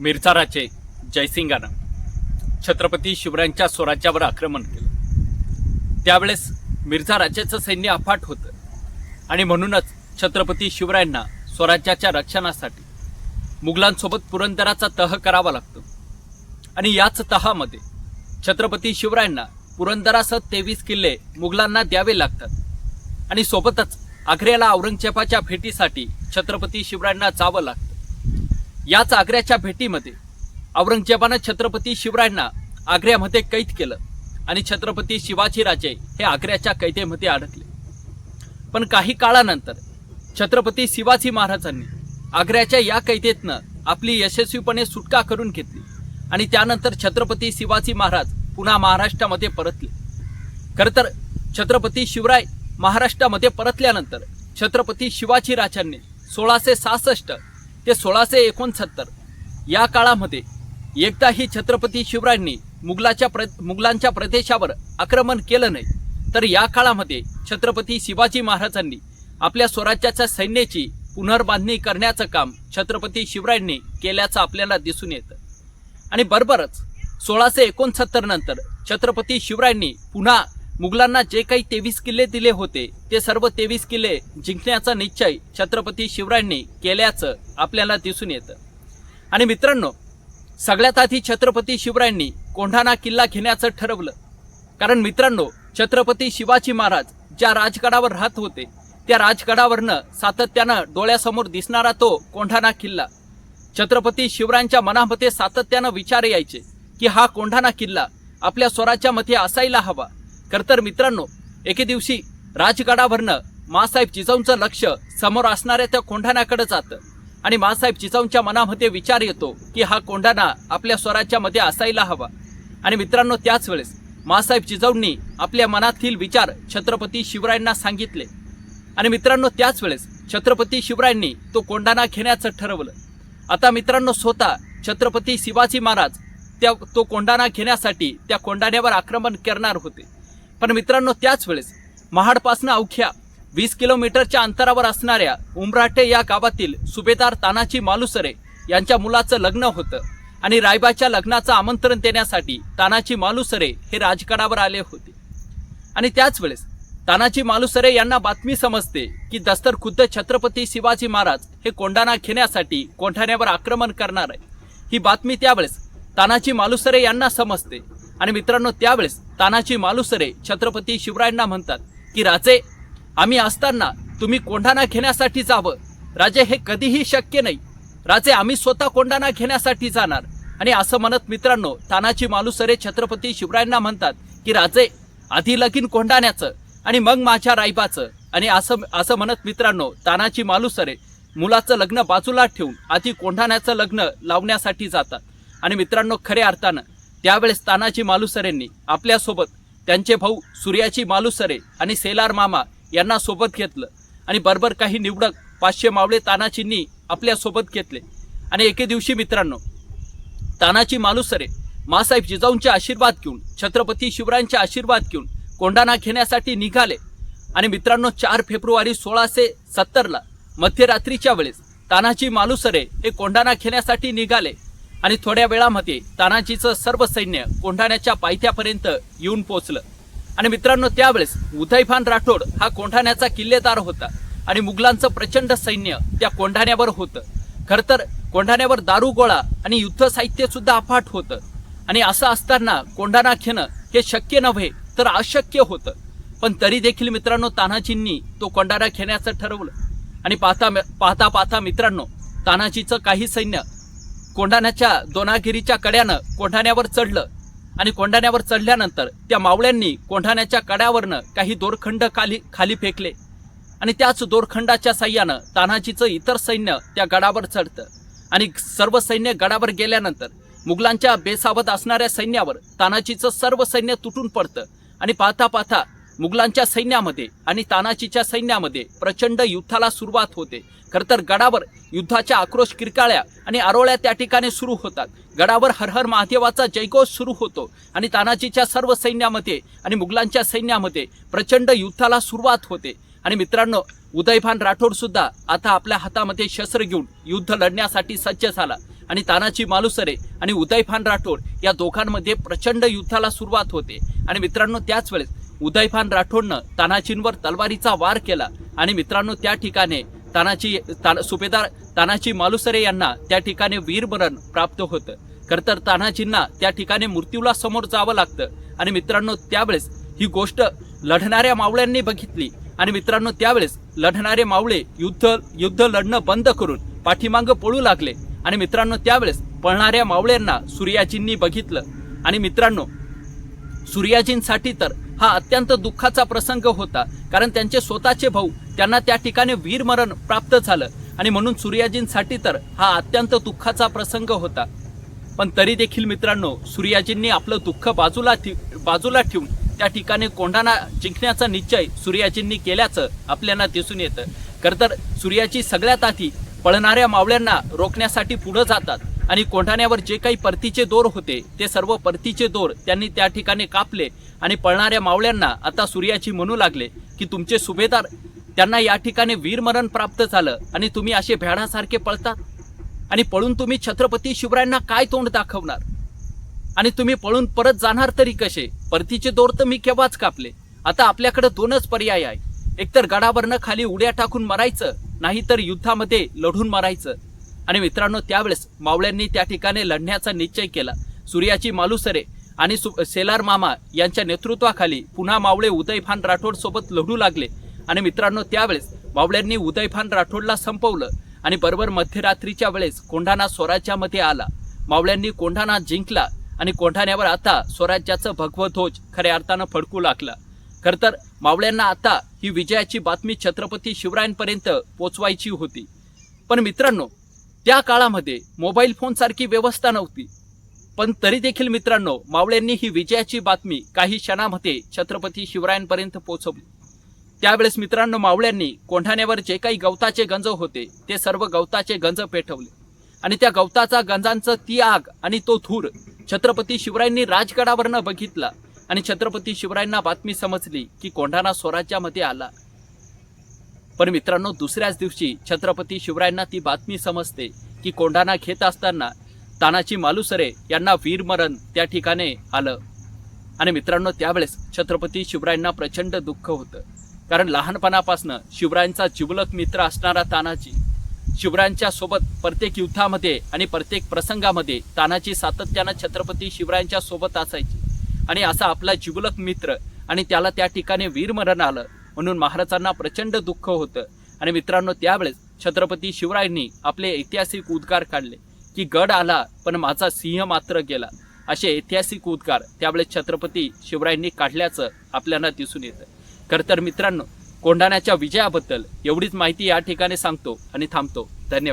मिरचाराचे जयसिंगानं छत्रपती शिवरायांच्या स्वराज्यावर आक्रमण केलं. त्यावेळेस मिर्झा राजाचं सैन्य अफाट होतं आणि म्हणूनच छत्रपती शिवरायांना स्वराज्याच्या रक्षणासाठी मुघलांसोबत पुरंदराचा तह करावा लागतो. आणि याच तहामध्ये छत्रपती शिवरायांना पुरंदरासह तेवीस किल्ले मुघलांना द्यावे लागतात. आणि सोबतच आग्र्याला औरंगजेबाच्या भेटीसाठी छत्रपती शिवरायांना जावं लागतं. याच आग्र्याच्या भेटीमध्ये औरंगजेबानं छत्रपती शिवरायांना आग्र्यामध्ये कैद केलं आणि छत्रपती शिवाजीराजे हे आग्र्याच्या कैदेमध्ये अडकले. पण काही काळानंतर छत्रपती शिवाजी महाराजांनी आग्र्याच्या या कैदेतनं आपली यशस्वीपणे सुटका करून घेतली आणि त्यानंतर छत्रपती शिवाजी महाराज पुन्हा महाराष्ट्रामध्ये परतले. खरं तर छत्रपती शिवराय महाराष्ट्रामध्ये परतल्यानंतर छत्रपती शिवाजी राजांनी सोळाशे सहासष्ट ते सोळाशे एकोणसत्तर. या काळामध्ये एकदाही छत्रपती शिवरायांनी मुघलाच्या प्र मुघलांच्या प्रदेशावर आक्रमण केलं नाही. तर या काळामध्ये छत्रपती शिवाजी महाराजांनी आपल्या स्वराज्याच्या सैन्याची पुनर्बांधणी करण्याचं काम छत्रपती शिवरायांनी केल्याचं आपल्याला दिसून येतं. आणि बरोबरच सोळाशे एकोणसत्तर नंतर छत्रपती शिवरायांनी पुन्हा मुघलांना जे काही तेवीस किल्ले दिले होते ते सर्व तेवीस किल्ले जिंकण्याचा निश्चय छत्रपती शिवरायांनी केल्याचं आपल्याला दिसून येतं. आणि मित्रांनो सगळ्यात आधी छत्रपती शिवरायांनी कोंढाणा किल्ला घेण्याचं ठरवलं. कारण मित्रांनो छत्रपती शिवाजी महाराज ज्या राजगडावर राहत होते त्या राजगडावरनं सातत्यानं डोळ्यासमोर दिसणारा तो कोंढाणा किल्ला. छत्रपती शिवरायांच्या मनामध्ये सातत्यानं विचार यायचे की हा कोंढाणा किल्ला आपल्या स्वराज्यामध्ये असायला हवा. तर मित्रांनो एके दिवशी राजगडावरनं मासाहेब जिजाऊंचं लक्ष समोर असणाऱ्या त्या कोंढाण्याकडे जातं. आणि मासाहेब जिजाऊंच्या मनामध्ये विचार येतो की हा कोंढाणा आपल्या स्वराज्यामध्ये असायला हवा. आणि मित्रांनो त्याच वेळेस मासाहेब चिजाऊंनी आपल्या मनातील विचार छत्रपती शिवरायांना सांगितले. आणि मित्रांनो त्याच वेळेस छत्रपती शिवरायांनी तो कोंढाणा घेण्याचं ठरवलं. आता मित्रांनो स्वतः छत्रपती शिवाजी महाराज त्या तो कोंढाणा घेण्यासाठी त्या कोंढाण्यावर आक्रमण करणार होते. पण मित्रांनो त्याच वेळेस महाडपासनं अवघ्या वीस किलोमीटरच्या अंतरावर असणाऱ्या उमराटे या गावातील सुभेदार तानाजी मालुसरे यांच्या मुलाचं लग्न होतं आणि रायबाच्या लग्नाचं आमंत्रण देण्यासाठी तानाजी मालुसरे हे राजकारणावर आले होते. आणि त्याच वेळेस तानाजी मालुसरे यांना बातमी समजते की दस्तर खुद्द छत्रपती शिवाजी महाराज हे कोंढाणा घेण्यासाठी कोंढाण्यावर आक्रमण करणार आहे. ही बातमी त्यावेळेस तानाजी मालुसरे यांना समजते. आणि मित्रांनो त्यावेळेस तानाजी मालुसरे छत्रपती शिवरायांना म्हणतात की राजे आम्ही असताना तुम्ही कोंढाणा घेण्यासाठी जावं. राजे हे कधीही शक्य नाही. राजे आम्ही स्वतः कोंढाणा घेण्यासाठी जाणार. आणि असं म्हणत मित्रांनो तानाजी मालुसरे छत्रपती शिवरायांना म्हणतात की राजे आधी लगीन कोंढाण्याचं आणि मग माझ्या रायबाचं. आणि असं असं म्हणत मित्रांनो तानाजी मालुसरे मुलाचं लग्न बाजूला ठेवून आधी कोंढाण्याचं लग्न लावण्यासाठी जातात. आणि मित्रांनो खऱ्या अर्थानं त्यावेळेस तानाजी मालुसरेंनी आपल्यासोबत त्यांचे भाऊ सूर्याची मालुसरे आणि सेलार मामा यांना सोबत घेतलं. आणि बरोबर काही निवडक पाचशे मावळे तानाजींनी आपल्यासोबत घेतले. आणि एके दिवशी मित्रांनो तानाजी मालुसरे मासाहेब जिजाऊंचे आशीर्वाद घेऊन छत्रपती शिवरायांचे आशीर्वाद घेऊन कोंडाना घेण्यासाठी निघाले. आणि मित्रांनो चार फेब्रुवारी सोळाशे सत्तरला मध्यरात्रीच्या वेळेस तानाजी मालुसरे हे कोंडाना घेण्यासाठी निघाले. आणि थोड्या वेळामध्ये तानाजीचं सर्व सैन्य कोंढाण्याच्या पायथ्यापर्यंत येऊन पोहोचलं. आणि मित्रांनो त्यावेळेस उदयभान राठोड हा कोंढाण्याचा किल्लेदार होता आणि मुघलांचं प्रचंड सैन्य त्या कोंढाण्यावर होतं. खर तर कोंढाण्यावर दारुगोळा आणि युद्ध साहित्य सुद्धा अफाट होतं. आणि असं असताना कोंढाणा घेणं हे शक्य नव्हे तर अशक्य होतं. पण तरी देखील मित्रांनो तानाजींनी तो कोंढाणा घेण्याचं ठरवलं. आणि पाहता पाहता पाहता मित्रांनो तानाजीचं काही सैन्य कोंढाण्याच्या दोनागिरीच्या कड्यानं कोंढाण्यावर चढलं आणि कोंढाण्यावर चढल्यानंतर त्या मावळ्यांनी कोंढाण्याच्या कड्यावरनं काही दोरखंड खाली खाली फेकले आणि त्याच दोरखंडाच्या सह्यानं तानाजीचं इतर सैन्य त्या गडावर चढतं. आणि सर्व सैन्य गडावर गेल्यानंतर मुघलांच्या बेसावध असणाऱ्या सैन्यावर तानाजीचं सर्व सैन्य तुटून पडतं आणि पाहता पाहता मुघलांच्या सैन्यामध्ये आणि तानाजीच्या सैन्यामध्ये प्रचंड युद्धाला सुरुवात होते. खरं तर गडावर युद्धाच्या आक्रोश किरकाळ्या आणि आरोळ्या त्या ठिकाणी सुरू होतात. गडावर हर हर महादेवाचा जयघोष सुरू होतो आणि तानाजीच्या सर्व सैन्यामध्ये आणि मुघलांच्या सैन्यामध्ये प्रचंड युद्धाला सुरुवात होते. आणि मित्रांनो उदयभान राठोड सुद्धा आता आपल्या हातामध्ये शस्त्र घेऊन युद्ध लढण्यासाठी सज्ज झाला. आणि तानाजी मालुसरे आणि उदयभान राठोड या दोघांमध्ये प्रचंड युद्धाला सुरुवात होते. आणि मित्रांनो त्याच वेळेस उदयभान राठोडनं तानाजींवर तलवारीचा वार केला. आणि मित्रांनो त्या ठिकाणी तानाजी ताना सुभेदार तानाजी मालुसरे यांना त्या ठिकाणी वीरमरण प्राप्त होतं. खरं तर तानाजींना त्या ठिकाणी मृत्यूला समोर जावं लागतं. आणि मित्रांनो त्यावेळेस ही गोष्ट लढणाऱ्या मावळ्यांनी बघितली. आणि मित्रांनो त्यावेळेस लढणारे मावळे युद्ध युद्ध लढणं बंद करून पाठीमागं पळू लागले. आणि मित्रांनो त्यावेळेस पळणाऱ्या मावळ्यांना सूर्याजींनी बघितलं. आणि मित्रांनो सूर्याजींसाठी तर हा अत्यंत दुःखाचा प्रसंग होता कारण त्यांचे स्वतःचे भाऊ त्यांना त्या ठिकाणी वीरमरण प्राप्त झालं. आणि म्हणून सूर्याजींसाठी तर हा अत्यंत दुःखाचा प्रसंग होता. पण तरी देखील मित्रांनो सूर्याजींनी आपलं दुःख बाजूला बाजूला ठेवून त्या ठिकाणी कोंढाणा जिंकण्याचा निश्चय सूर्याजींनी केल्याचं आपल्याला दिसून येतं. खरं तर सूर्याजी सगळ्यात आधी पळणाऱ्या मावळ्यांना रोखण्यासाठी पुढं जातात. आणि कोंढाण्यावर जे काही परतीचे दोर होते ते सर्व परतीचे दोर त्यांनी त्या ठिकाणी कापले आणि पळणाऱ्या मावळ्यांना आता सूर्याची म्हणू लागले की तुमचे सुभेदार त्यांना या ठिकाणी वीरमरण प्राप्त झालं आणि तुम्ही असे भ्याडासारखे पळतात आणि पळून तुम्ही छत्रपती शिवरायांना काय तोंड दाखवणार? आणि तुम्ही पळून परत जाणार तरी कसे? परतीचे दोर तर मी केव्हाच कापले? आता आपल्याकडे दोनच पर्याय आहे एकतर गडावरनं खाली उड्या टाकून मरायचं नाहीतर युद्धामध्ये लढून मरायचं. आणि मित्रांनो त्यावेळेस मावळ्यांनी त्या ठिकाणी लढण्याचा निश्चय केला. सूर्याची मालुसरे आणि सु- सेलार मामा यांच्या नेतृत्वाखाली पुन्हा मावळे उदयभान राठोड सोबत लढू लागले. आणि मित्रांनो त्यावेळेस मावळ्यांनी उदयभान राठोडला संपवलं आणि बरोबर मध्यरात्रीच्या वेळेस कोंढाणा स्वराज्यामध्ये आला. मावळ्यांनी कोंढाणा जिंकला आणि कोंढाण्यावर आता स्वराज्याचं भगव ध्वज खऱ्या अर्थानं फडकू लागला. खर तर मावळ्यांना आता ही विजयाची बातमी छत्रपती शिवरायांपर्यंत पोचवायची होती. पण मित्रांनो त्या काळामध्ये मोबाईल फोनसारखी व्यवस्था नव्हती. पण तरी देखील मित्रांनो मावळ्यांनी ही विजयाची बातमी काही क्षणामध्ये छत्रपती शिवरायांपर्यंत पोहोचवली. त्यावेळेस मित्रांनो मावळ्यांनी कोंढाण्यावर जे काही गवताचे गंज होते ते सर्व गवताचे गंज पेटवले. आणि त्या गवताचा गंजांचं ती आग आणि तो धूर छत्रपती शिवरायांनी राजगडावरनं बघितला. आणि छत्रपती शिवरायांना बातमी समजली की कोंढाणा स्वराज्यामध्ये आला. पण मित्रांनो दुसऱ्याच दिवशी छत्रपती शिवरायांना ती बातमी समजते की कोंढाणा घेत असताना तानाजी मालुसरे यांना वीरमरण त्या ठिकाणी आलं. आणि मित्रांनो त्यावेळेस छत्रपती शिवरायांना प्रचंड दुःख होतं. कारण लहानपणापासून शिवरायांचा जिवलक मित्र असणारा तानाजी शिवरायांच्या सोबत प्रत्येक युद्धामध्ये आणि प्रत्येक प्रसंगामध्ये तानाजी सातत्यानं छत्रपती शिवरायांच्या सोबत असायची. आणि असा आपला जिवलक मित्र आणि त्याला त्या ठिकाणी वीरमरण आलं. म्हणून महाराजांना प्रचंड दुःख होतं. आणि मित्रांनो त्यावेळेस छत्रपती शिवरायांनी आपले ऐतिहासिक उद्गार काढले की गड आला पण माझा सिंह मात्र गेला. असे ऐतिहासिक उद्गार त्यावेळेस छत्रपती शिवरायांनी काढल्याचं आपल्याला दिसून येतं. खरं तर मित्रांनो कोंढाण्याच्या विजयाबद्दल एवढीच माहिती या ठिकाणी सांगतो आणि थांबतो. धन्यवाद.